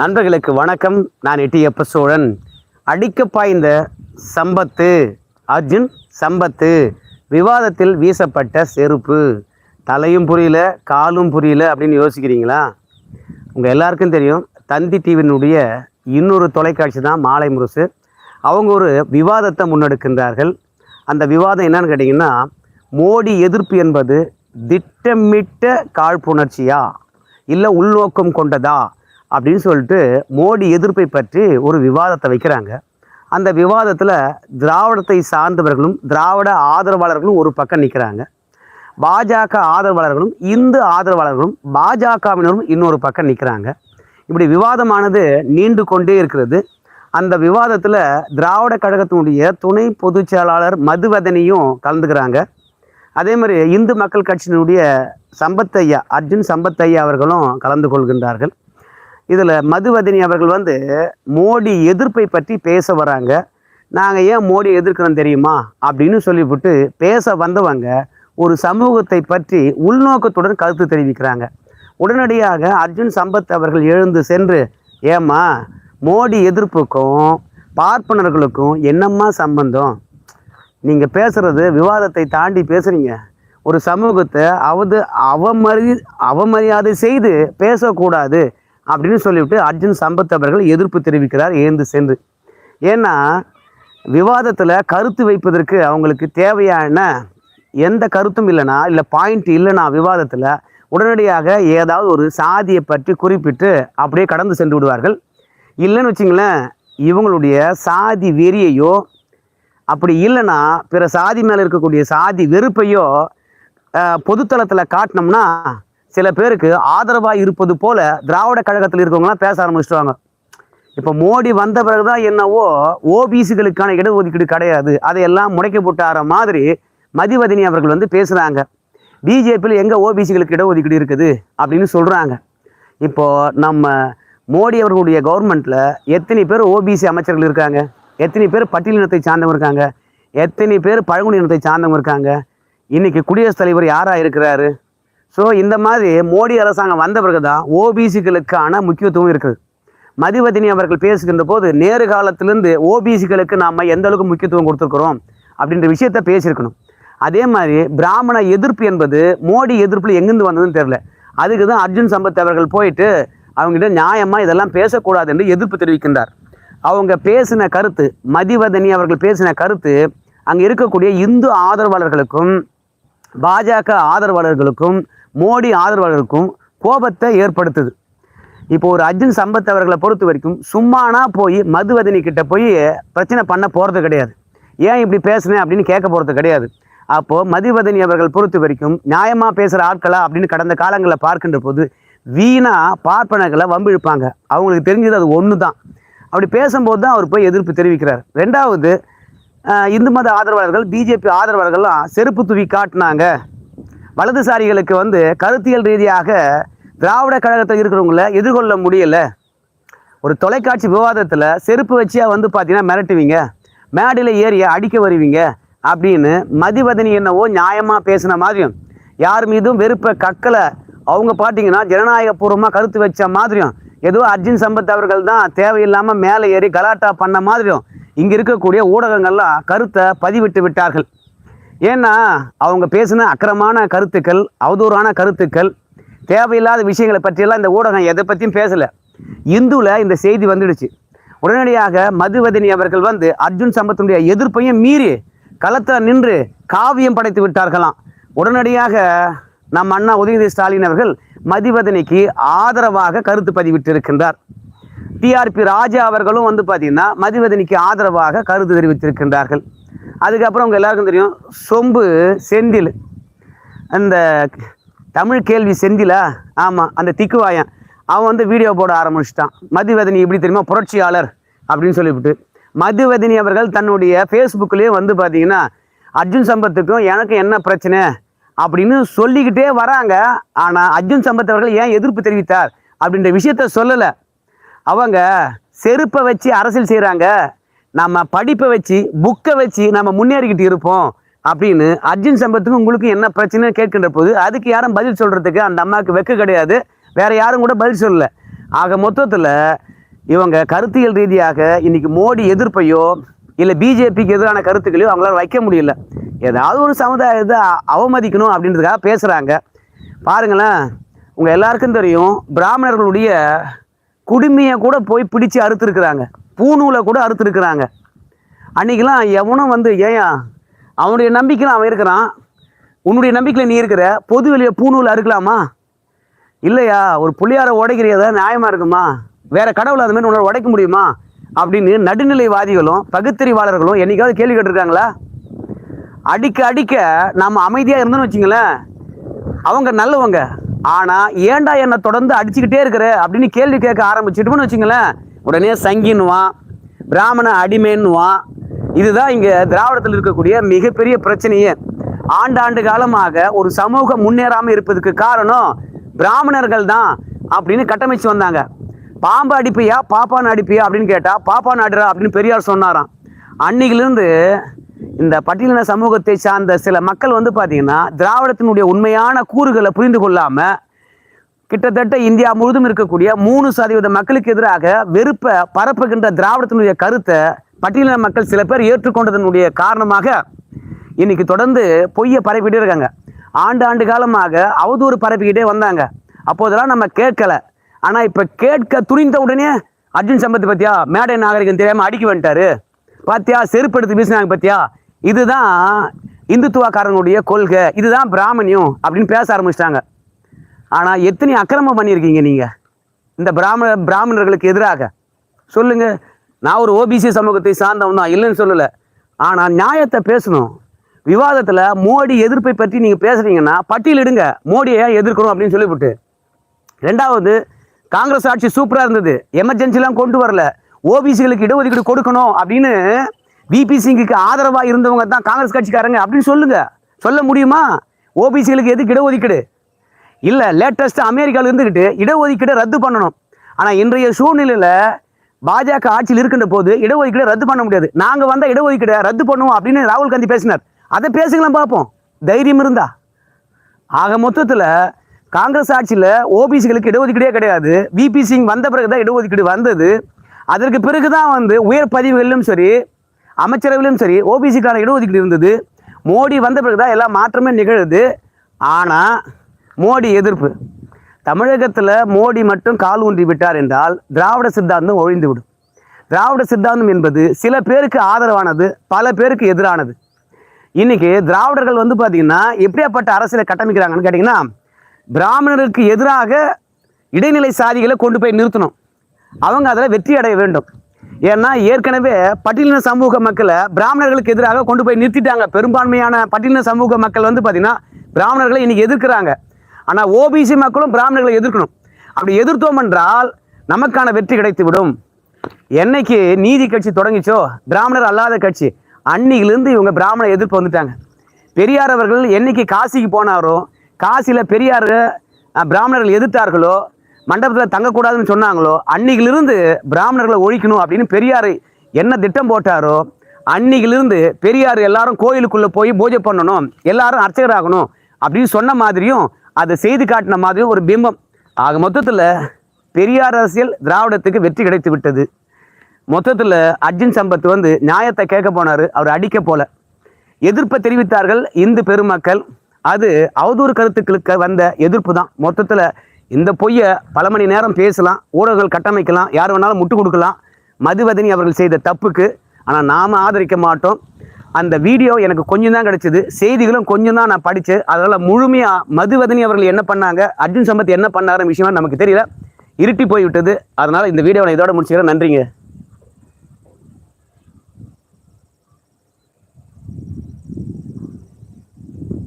நண்பர்களுக்கு வணக்கம். நான் எட்டியப்ப சோழன் அடிக்க பாய்ந்த சம்பத்து அர்ஜுன் சம்பத்து விவாதத்தில் வீசப்பட்ட செருப்பு. தலையும் புரியல காலும் புரியல அப்படின்னு யோசிக்கிறீங்களா? உங்கள் எல்லாருக்கும் தெரியும் தந்தி டிவியினுடைய இன்னொரு தொலைக்காட்சி தான் மாலை முரசு. அவங்க ஒரு விவாதத்தை முன்னெடுக்கின்றார்கள். அந்த விவாதம் என்னன்னு கேட்டிங்கன்னா மோடி எதிர்ப்பு என்பது திட்டமிட்ட காழ்ப்புணர்ச்சியா? இல்லை உள்நோக்கம் கொண்டதா? அப்படின்னு சொல்லிட்டு மோடி எதிர்ப்பை பற்றி ஒரு விவாதத்தை வைக்கிறாங்க. அந்த விவாதத்தில் திராவிடத்தை சார்ந்தவர்களும் திராவிட ஆதரவாளர்களும் ஒரு பக்கம் நிற்கிறாங்க பாஜக ஆதரவாளர்களும் இந்து ஆதரவாளர்களும் பாஜகவினரும் இன்னொரு பக்கம் நிற்கிறாங்க இப்படி விவாதமானது நீண்டு கொண்டே இருக்கிறது. அந்த விவாதத்தில் திராவிட கழகத்தினுடைய துணை பொதுச் செயலாளர் மதுவதனியும் கலந்துக்கிறாங்க. அதே மாதிரி இந்து மக்கள் கட்சியினுடைய சம்பத் ஐயா அர்ஜுன் சம்பத் ஐயா அவர்களும் கலந்து கொள்கின்றார்கள். இதில் மதுவதனி அவர்கள் வந்து மோடி எதிர்ப்பை பற்றி பேச வராங்க. நாங்கள் ஏன் மோடி எதிர்க்கிறோம் தெரியுமா? அப்படின்னு சொல்லிவிட்டு பேச வந்தவங்க ஒரு சமூகத்தை பற்றி உள்நோக்கத்துடன் கருத்து தெரிவிக்கிறாங்க. உடனடியாக அர்ஜுன் சம்பத் அவர்கள் எழுந்து சென்று ஏம்மா மோடி எதிர்ப்புக்கும் பார்ப்பனர்களுக்கும் என்னம்மா சம்பந்தம்? நீங்கள் பேசுகிறது விவாதத்தை தாண்டி பேசுகிறீங்க ஒரு சமூகத்தை அவது அவமரி அவமரியாதை செய்து பேசக்கூடாது. அப்படின்னு சொல்லிவிட்டு அர்ஜுன் சம்பத் அவர்கள் எதிர்ப்பு தெரிவிக்கிறார் ஏந்து சென்று. ஏன்னா விவாதத்தில் கருத்து வைப்பதற்கு அவங்களுக்கு தேவையான எந்த கருத்தும் இல்லைனா இல்லை பாயிண்ட் இல்லைனா விவாதத்தில் உடனடியாக ஏதாவது ஒரு சாதியை பற்றி குறிப்பிட்டு அப்படியே கடந்து சென்று விடுவார்கள். இல்லைன்னு வச்சிங்களேன் இவங்களுடைய சாதி வெறியையோ அப்படி இல்லைன்னா பிற சாதி மேலே இருக்கக்கூடிய சாதி வெறுப்பையோ பொதுத்தளத்தில் காட்டினோம்னா சில பேருக்கு ஆதரவாக இருப்பது போல திராவிட கழகத்தில் இருக்கவங்களாம் பேச ஆரம்பிச்சிடுவாங்க இப்போ மோடி வந்த பிறகுதான் என்னவோ ஓபிசிகளுக்கான இடஒதுக்கீடு கிடையாது. அதையெல்லாம் முடைக்க போட்டார மாதிரி மதிவதினி அவர்கள் வந்து பேசுகிறாங்க பிஜேபியில் எங்கே ஓபிசிகளுக்கு இடஒதுக்கீடு இருக்குது அப்படின்னு சொல்கிறாங்க இப்போது நம்ம மோடி அவர்களுடைய கவர்மெண்ட்டில் எத்தனை பேர் ஓபிசி அமைச்சர்கள் இருக்காங்க? எத்தனை பேர் பட்டியலினத்தை சார்ந்தவங்க இருக்காங்க? எத்தனை பேர் பழங்குடி இனத்தை சார்ந்தவங்க இருக்காங்க? இன்றைக்கி குடியரசுத் தலைவர் யாராக இருக்கிறாரு? ஸோ இந்த மாதிரி மோடி அரசாங்கம் வந்த பிறகு தான் ஓபிசிகளுக்கான முக்கியத்துவம் இருக்குது. மதிவதினி அவர்கள் பேசுகின்ற போது நேரு காலத்திலேருந்து ஓபிசிகளுக்கு நாம் எந்த அளவுக்கு முக்கியத்துவம் கொடுத்துருக்குறோம் அப்படின்ற விஷயத்த பேசியிருக்கணும். அதே மாதிரி பிராமண எதிர்ப்பு என்பது மோடி எதிர்ப்பில் எங்கேருந்து வந்ததுன்னு தெரில அதுக்கு தான் அர்ஜுன் சம்பத் அவர்கள் போயிட்டு அவங்ககிட்ட நியாயமாக இதெல்லாம் பேசக்கூடாது என்று எதிர்ப்பு தெரிவிக்கின்றார். அவங்க பேசின கருத்து மதிவதனி அவர்கள் பேசின கருத்து அங்கே இருக்கக்கூடிய இந்து ஆதரவாளர்களுக்கும் பாஜக ஆதரவாளர்களுக்கும் மோடி ஆதரவாளர்களுக்கும் கோபத்தை ஏற்படுத்துது. இப்போ ஒரு அர்ஜுன் சம்பத் அவர்களை பொறுத்த வரைக்கும் சும்மானா போய் மதுவதனி கிட்ட போய் பிரச்சனை பண்ண போகிறது கிடையாது. ஏன் இப்படி பேசுனேன் அப்படின்னு கேட்க போகிறது கிடையாது. அப்போது மதிவதனி அவர்கள் பொறுத்த வரைக்கும் நியாயமாக பேசுகிற ஆட்களா அப்படின்னு கடந்த காலங்களில் பார்க்கின்ற போது வீணாக பார்ப்பனர்களை வம்பிழுப்பாங்க. அவங்களுக்கு தெரிஞ்சது அது ஒன்று தான் அப்படி பேசும்போது தான் அவர் போய் எதிர்ப்பு தெரிவிக்கிறார். ரெண்டாவது இந்து மத ஆதரவாளர்கள் பிஜேபி ஆதரவாளர்கள்லாம் செருப்பு துவி காட்டினாங்க. வலதுசாரிகளுக்கு வந்து கருத்தியல் ரீதியாக திராவிட கழகத்தில் இருக்கிறவங்கள எதிர்கொள்ள முடியலை. ஒரு தொலைக்காட்சி விவாதத்தில் செருப்பு வச்சியா வந்து பார்த்தீங்கன்னா மிரட்டுவீங்க. மேடையில் ஏறி அடிக்க வருவீங்க அப்படின்னு மதிவதனி என்னவோ நியாயமாக பேசின மாதிரியும் யார் மீதும் வெறுப்பை கக்கலை. அவங்க பார்த்தீங்கன்னா ஜனநாயகபூர்வமாக கருத்து வச்ச மாதிரியும் ஏதோ அர்ஜுன் சம்பத் அவர்கள் தான் தேவையில்லாமல் மேலே ஏறி கலாட்டா பண்ண மாதிரியும் இங்கே இருக்கக்கூடிய ஊடகங்கள்லாம் கருத்தை பதிவிட்டு விட்டார்கள். ஏன்னா அவங்க பேசின அக்கிரமான கருத்துக்கள் அவதூறான கருத்துக்கள் தேவையில்லாத விஷயங்களை பற்றியெல்லாம் இந்த ஊடகம் எதை பற்றியும் பேசலை. இந்துவில் இந்த செய்தி வந்துடுச்சு. உடனடியாக மதுவதினி அவர்கள் வந்து அர்ஜுன் சம்பத்தினுடைய எதிர்ப்பையும் மீறி களத்தில் நின்று காவியம் படைத்து விட்டார்களாம். உடனடியாக நம் அண்ணா உதயநிதி ஸ்டாலின் அவர்கள் மதிவதனிக்கு ஆதரவாக கருத்து பதிவிட்டிருக்கின்றார். டிஆர்பி ராஜா அவர்களும் வந்து பார்த்தீங்கன்னா மதிவதனிக்கு ஆதரவாக கருத்து தெரிவித்திருக்கின்றார்கள். அதுக்கப்புறம் உங்கள் எல்லாருக்கும் தெரியும் சொம்பு செந்தில். அந்த தமிழ் கேள்வி செந்திலா? ஆமாம் அந்த திக்குவாயன். அவன் வந்து வீடியோ போட ஆரம்பிச்சிட்டான். மதுவதனி எப்படி தெரியுமா? புரட்சியாளர் அப்படின்னு சொல்லிவிட்டு. மதுவதனி அவர்கள் தன்னுடைய ஃபேஸ்புக்லேயே வந்து பார்த்தீங்கன்னா அர்ஜுன் சம்பத்துக்கும் எனக்கு என்ன பிரச்சனை? அப்படின்னு சொல்லிக்கிட்டே வராங்க. ஆனால் அர்ஜுன் சம்பத் அவர்கள் ஏன் எதிர்ப்பு தெரிவித்தார் அப்படின்ற விஷயத்த சொல்லலை. அவங்க செருப்பை வச்சு அரசியல் செய்கிறாங்க நம்ம படிப்பை வச்சு புக்கை வச்சு நம்ம முன்னேறிக்கிட்டு இருப்போம் அப்படின்னு அர்ஜுன் சம்பத்துக்கும் உங்களுக்கு என்ன பிரச்சனைன்னு கேட்கின்ற போது அதுக்கு யாரும் பதில் சொல்கிறதுக்கு அந்த அம்மாவுக்கு வெக்க கிடையாது. வேற யாரும் கூட பதில் சொல்லலை. ஆக மொத்தத்தில் இவங்க கருத்தியல் ரீதியாக இன்னைக்கு மோடி எதிர்ப்பையோ இல்லை பிஜேபிக்கு எதிரான கருத்துக்களையோ அவங்களால வைக்க முடியல. ஏதாவது ஒரு சமுதாயத்தை அவமதிக்கணும் அப்படின்றதுக்காக பேசுகிறாங்க பாருங்களேன் உங்கள் எல்லாருக்கும் தெரியும் பிராமணர்களுடைய குடுமையை கூட போய் பிடிச்சு அறுத்துருக்குறாங்க. பூநூலை கூட அறுத்துருக்குறாங்க. அன்றைக்கெலாம் எவனும் வந்து ஏயா அவனுடைய நம்பிக்கையில் அவன் இருக்கிறான். உன்னுடைய நம்பிக்கையில் நீ இருக்கிற பொது வெளியே பூநூல் அறுக்கலாமா? இல்லையா ஒரு புள்ளியாரை உடைக்கிறதா நியாயமாக இருக்குமா? வேற கடவுள் அது மாதிரி உன்னை உடைக்க முடியுமா? அப்படின்னு நடுநிலைவாதிகளும் பகுத்தறிவாளர்களும் என்னைக்காவது கேள்வி கேட்டிருக்காங்களா? அடிக்க அடிக்க நாம் அமைதியாக இருந்தோம்னு வச்சுங்களேன். அவங்க நல்லவங்க. ஆனால் ஏன்டா என்னை தொடர்ந்து அடிச்சுக்கிட்டே இருக்கிற? அப்படின்னு கேள்வி கேட்க ஆரம்பிச்சிட்டோம்னு வச்சுங்களேன். உடனே சங்கின்னுவான் பிராமண அடிமைன்னுவான் இதுதான் இங்கே திராவிடத்தில் இருக்கக்கூடிய மிகப்பெரிய பிரச்சனையே. ஆண்டாண்டு காலமாக ஒரு சமூகம் முன்னேறாமல் இருப்பதுக்கு காரணம் பிராமணர்கள் தான் அப்படின்னு கட்டமைச்சு வந்தாங்க. பாம்பு அடிப்பியா பாப்பான் அடிப்பியா அப்படின்னு கேட்டால் பாப்பான் அடுறா அப்படின்னு பெரியார் சொன்னாராம். அன்னைக்கிலிருந்து இந்த பட்டியலின சமூகத்தை சார்ந்த சில மக்கள் வந்து பார்த்தீங்கன்னா திராவிடத்தினுடைய உண்மையான கூறுகளை புரிந்து கொள்ளாமல் கிட்டத்தட்ட இந்தியா முழுதும் இருக்கக்கூடிய மூணு சதவீத மக்களுக்கு எதிராக வெறுப்பை பரப்புகின்ற திராவிடத்தினுடைய கருத்தை பட்டியலின மக்கள் சில பேர் ஏற்றுக்கொண்டதனுடைய காரணமாக இன்னைக்கு தொடர்ந்து பொய்யை பரப்பிக்கிட்டே இருக்காங்க. ஆண்டு ஆண்டு காலமாக அவதூறு பரப்பிக்கிட்டே வந்தாங்க. அப்போதெல்லாம் நம்ம கேட்கல. ஆனால் இப்போ கேட்க துணிந்த உடனே அர்ஜுன் சம்பத் பத்தியா மேடை நாகரிகம் தெரியாமல் அடிக்க வந்துட்டாரு. பாத்தியா செருப்பு எடுத்து பேசினாங்க பத்தியா? இதுதான் இந்துத்துவக்காரனுடைய கொள்கை. இதுதான் பிராமணியம் அப்படின்னு பேச ஆரம்பிச்சிட்டாங்க. ஆனால் எத்தனை அக்கிரமம் பண்ணியிருக்கீங்க நீங்கள் இந்த பிராமண பிராமணர்களுக்கு எதிராக. சொல்லுங்கள் நான் ஒரு ஓபிசி சமூகத்தை சார்ந்தவன் தான் இல்லைன்னு சொல்லலை. ஆனால் நியாயத்தை பேசணும். விவாதத்தில் மோடி எதிர்ப்பை பற்றி நீங்கள் பேசுகிறீங்கன்னா பட்டியலிடுங்க மோடியை ஏன் எதிர்க்கணும் அப்படின்னு சொல்லிவிட்டு. ரெண்டாவது காங்கிரஸ் ஆட்சி சூப்பராக இருந்தது. எமர்ஜென்சிலாம் கொண்டு வரல. ஓபிசிகளுக்கு இடஒதுக்கீடு கொடுக்கணும் அப்படின்னு பிபிசிங்குக்கு ஆதரவாக இருந்தவங்க தான் காங்கிரஸ் கட்சிக்காரங்க அப்படின்னு சொல்லுங்கள் சொல்ல முடியுமா? ஓபிசிகளுக்கு எதுக்கு இடஒதுக்கீடு? இல்லை லேட்டஸ்ட்டாக அமெரிக்காவில் இருந்துக்கிட்டு இடஒதுக்கீடை ரத்து பண்ணணும். ஆனால் இன்றைய சூழ்நிலையில் பாஜக ஆட்சியில் இருக்கின்ற போது இடஒதுக்கீடை ரத்து பண்ண முடியாது. நாங்கள் வந்தால் இடஒதுக்கீடை ரத்து பண்ணுவோம் அப்படின்னு ராகுல் காந்தி பேசினார். அதை பேசுங்களேன் பார்ப்போம். தைரியம் இருந்தா. ஆக மொத்தத்தில் காங்கிரஸ் ஆட்சியில் ஓபிசிகளுக்கு இடஒதுக்கீடே கிடையாது. விபி சிங் வந்த பிறகு தான் இடஒதுக்கீடு வந்தது. அதற்கு பிறகு தான் வந்து உயர் பதிவுகளிலும் சரி அமைச்சரவையிலும் சரி ஓபிசிக்கான இடஒதுக்கீடு இருந்தது. மோடி வந்த பிறகு தான் எல்லா மாற்றமே நிகழுது. ஆனால் மோடி எதிர்ப்பு. தமிழகத்தில் மோடி மட்டும் கால் ஊன்றி விட்டார் என்றால் திராவிட சித்தாந்தம் ஒழிந்துவிடும். திராவிட சித்தாந்தம் என்பது சில பேருக்கு ஆதரவானது பல பேருக்கு எதிரானது. இன்னைக்கு திராவிடர்கள் வந்து பார்த்தீங்கன்னா எப்படியாப்பட்ட அரசியலை கட்டமைக்கிறாங்கன்னு கேட்டிங்கன்னா பிராமணருக்கு எதிராக இடைநிலை சாதிகளை கொண்டு போய் நிறுத்தணும். அவங்க அதில் வெற்றி அடைய வேண்டும். ஏன்னா ஏற்கனவே பட்டியலின சமூக மக்களை பிராமணர்களுக்கு எதிராக கொண்டு போய் நிறுத்திட்டாங்க. பெரும்பான்மையான பட்டியலின சமூக மக்கள் வந்து பார்த்தீங்கன்னா பிராமணர்களை இன்றைக்கி எதிர்க்கிறாங்க. ஆனால் ஓபிசி மக்களும் பிராமணர்களை எதிர்க்கணும். அப்படி எதிர்த்தோம் என்றால் நமக்கான வெற்றி கிடைத்துவிடும். என்னைக்கு நீதி கட்சி தொடங்கிச்சோ பிராமணர் அல்லாத கட்சி அன்னிகிலிருந்து இவங்க பிராமண எதிர்ப்பு வந்துட்டாங்க. பெரியார் அவர்கள் என்னைக்கு காசிக்கு போனாரோ காசியில் பெரியார் பிராமணர்கள் எதிர்த்தார்களோ மண்டபத்தில் தங்கக்கூடாதுன்னு சொன்னாங்களோ அன்னிகிலிருந்து பிராமணர்களை ஒழிக்கணும் அப்படின்னு பெரியார் என்ன திட்டம் போட்டாரோ அன்னிலிருந்து பெரியார் எல்லாரும் கோயிலுக்குள்ளே போய் பூஜை பண்ணணும் எல்லாரும் அர்ச்சகராகணும் அப்படின்னு சொன்ன மாதிரியும் அதை செய்து காட்டின மாதிரி ஒரு பிம்பம். ஆக மொத்தத்தில் பெரியார் அரசியல் திராவிடத்துக்கு வெற்றி கிடைத்து விட்டது. மொத்தத்தில் அர்ஜுன் சம்பத் வந்து நியாயத்தை கேட்க போனார் அவர் அடிக்க போல. எதிர்ப்பை தெரிவித்தார்கள் இந்து பெருமக்கள். அது அவதூறு கருத்துக்களுக்கு வந்த எதிர்ப்பு தான். மொத்தத்தில் இந்த பொய்யை பல மணி நேரம் பேசலாம் ஊடகங்கள் கட்டமைக்கலாம் யார் வேணாலும் முட்டு கொடுக்கலாம். மதுவதனி அவர்கள் செய்த தப்புக்கு ஆனால் நாம் ஆதரிக்க மாட்டோம். அந்த வீடியோ எனக்கு கொஞ்சம் தான் கிடைச்சது. செய்திகளும் கொஞ்சம் தான் நான் படித்தேன் அதனால் முழுமையாக மதுவதனி அவர்கள் என்ன பண்ணாங்க? அர்ஜுன் சம்பத் என்ன பண்ணாருன்னு விஷயமா நமக்கு தெரியல. இருட்டி போய் விட்டது அதனால் இந்த வீடியோவை நான் இதோட முடிச்சுக்கிறேன். நன்றிங்க.